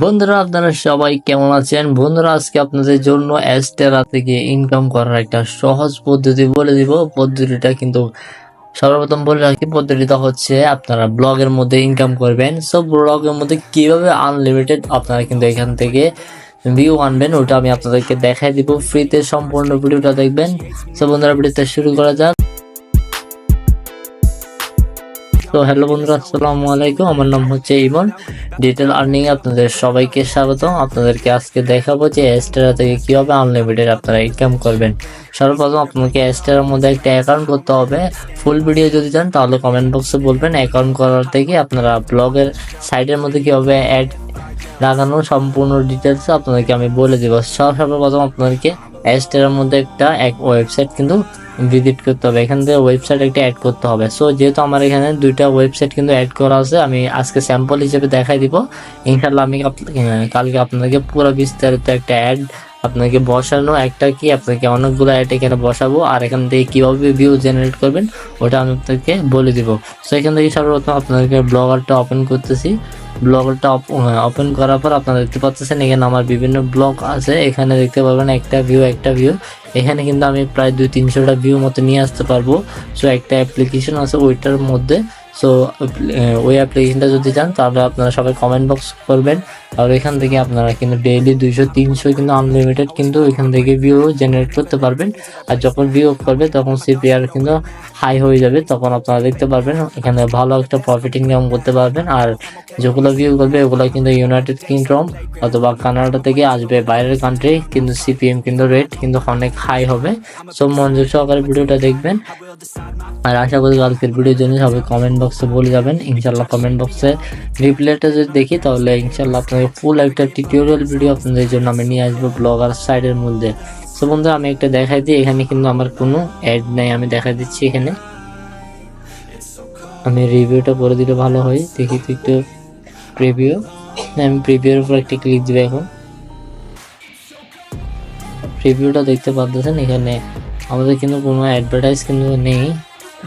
বন্ধুরা, আপনারা সবাই কেমন আছেন? বন্ধুরা, আজকে আপনাদের জন্য অ্যাস্টেরা থেকে ইনকাম করার একটা সহজ পদ্ধতি বলে দিব। পদ্ধতিটা কিন্তু সর্বপ্রথম বলে রাখি, পদ্ধতিটা হচ্ছে আপনারা ব্লগের মধ্যে ইনকাম করবেন। সব ব্লগের মধ্যে কীভাবে আনলিমিটেড আপনারা কিন্তু এখান থেকে ভিউ আনবেন, ওটা আমি আপনাদেরকে দেখাই দিব। ফ্রিতে সম্পূর্ণ ভিডিওটা দেখবেন। সো বন্ধুরা, ভিডিওটা শুরু করা যাক। তো হ্যালো বন্ধুরা, আসসালামু আলাইকুম। আমার নাম হচ্ছে ইমন। ডিটেল আর্নিং আপনাদের সবাইকে স্বাগত আপনাদেরকে আজকে দেখাবো যে এস্টেরা থেকে কীভাবে আনলিমিটেড আপনারা ইনকাম করবেন। সর্বপ্রথম আপনাকে এস্টেরার মধ্যে একটা অ্যাকাউন্ট করতে হবে। ফুল ভিডিও যদি চান, তাহলে কমেন্ট বক্সে বলবেন অ্যাকাউন্ট করার থেকে আপনারা ব্লগের সাইডের মধ্যে কীভাবে অ্যাড লাগানো সম্পূর্ণ ডিটেলস আপনাদেরকে আমি বলে দেবো। সর্বপ্রথম আপনাদেরকে এস্টেরার মধ্যে একটা এক ওয়েবসাইট কিন্তু ভিজিট করতে হবে। এখান থেকে ওয়েবসাইট একটা অ্যাড করতে হবে। সো যেহেতু আমার এখানে দুইটা ওয়েবসাইট কিন্তু অ্যাড করা আছে, আমি আজকে স্যাম্পল হিসেবে দেখাই দিব। ইনশাল্লাহ আমি কালকে আপনাদেরকে পুরো বিস্তারিত একটা অ্যাড আপনাকে বসানো, একটা কি আপনাকে অনেকগুলো অ্যাড এখানে বসাবো, আর এখান থেকে কীভাবে ভিউ জেনারেট করবেন, ওটা আমি আপনাকে বলে দিব। সো এখান থেকে সর্বপ্রথম আপনাদেরকে ব্লগারটা ওপেন করতেছি। ব্লগটা ওপেন করার পর আপনারা দেখতে পাচ্ছেন, এখানে আমার বিভিন্ন ব্লগ আছে। এখানে দেখতে পারবেন একটা ভিউ একটা ভিউ এখানে কিন্তু আমি প্রায় দুই তিনশোটা ভিউ মতো নিয়ে আসতে পারব। সো একটা অ্যাপ্লিকেশন আছে ওইটার মধ্যে। সো ওই অ্যাপ্লিকেশনটা যদি চান, তাহলে আপনারা সবাই কমেন্ট বক্স করবেন। আর এখান থেকে আপনারা কিন্তু ডেইলি দুইশো, তিনশো কিন্তু আনলিমিটেড কিন্তু এখান থেকে ভিউ জেনারেট করতে পারবেন। আর যখন ভিউ করবে, তখন সিপিআর কিন্তু হাই হয়ে যাবে। তখন আপনারা দেখতে পারবেন, এখানে ভালো একটা প্রফিট ইনকাম করতে পারবেন। আর যেগুলো ভিউ করবে, ওগুলো কিন্তু ইউনাইটেড কিংডম অথবা কানাডা থেকে আসবে। বাইরের কান্ট্রি কিন্তু সিপিএম কিন্তু রেট কিন্তু অনেক হাই হবে। সব মনোযোগ সহকারে ভিডিওটা দেখবেন। আর আশা করি কালকের ভিডিওর জন্য সবাই কমেন্ট বক্সে বলে যাবেন ইনশাল্লাহ কমেন্ট বক্সে রিপ্লাইটা যদি দেখি, তাহলে ইনশাল্লাহ আপনাদের ফুল একটা টিউটোরিয়াল ভিডিও আপনাদের জন্য আমি নিয়ে আসব ব্লগার সাইডের মধ্যে। তো বন্ধু, আমি একটা দেখাই দিই, এখানে কিন্তু আমার কোনো অ্যাড নাই, আমি দেখাই দিচ্ছি এখানে। আমি রিভিউটা করে দিলে ভালো হয়, দেখি তো একটু প্রিভিউ আমি প্রিভিউর উপর একটা ক্লিক দিবে এখন। প্রিভিউটা দেখতে পাচ্ছেন এখানে আমাদের কিন্তু কোনো অ্যাডভার্টাইজ কিন্তু নেই।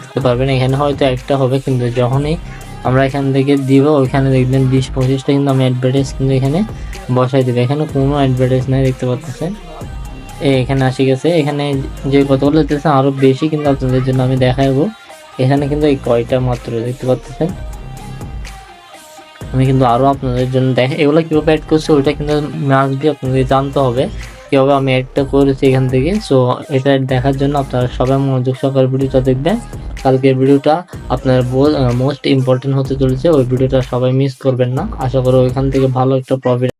দেখতে পারবেন, এখানে হয়তো একটা হবে, কিন্তু যখনই আমরা এখান থেকে দিব, ওইখানে দেখবেন বিশ পঁচিশটা কিন্তু আমি অ্যাডভার্টাইজ কিন্তু এখানে বসাই দেবো। এখানে কোনো অ্যাডভার্টাইজ নাই, দেখতে পাচ্ছেন? এখানে আসি গেছে। এখানে যে কতগুলো দিতেছে আরও বেশি কিন্তু আপনাদের জন্য আমি দেখাবো। এখানে কিন্তু এই কয়টা মাত্র, দেখতে পাচ্ছেন? আমি কিন্তু আরও আপনাদের জন্য দেখ, এগুলো কীভাবে অ্যাড করছি, ওইটা কিন্তু মাস্টবি আপনাদের জানতে হবে, কীভাবে আমি অ্যাডটা করেছি এখান থেকে। সো এটা দেখার জন্য আপনারা সবাই মনোযোগ সহকারে ভিডিওটা দেখবেন। কালকের ভিডিওটা আপনার মোস্ট ইম্পর্টেন্ট হতে চলেছে। ওই ভিডিওটা সবাই মিস করবেন না। আশা করি ওইখান থেকে ভালো একটা প্রফিট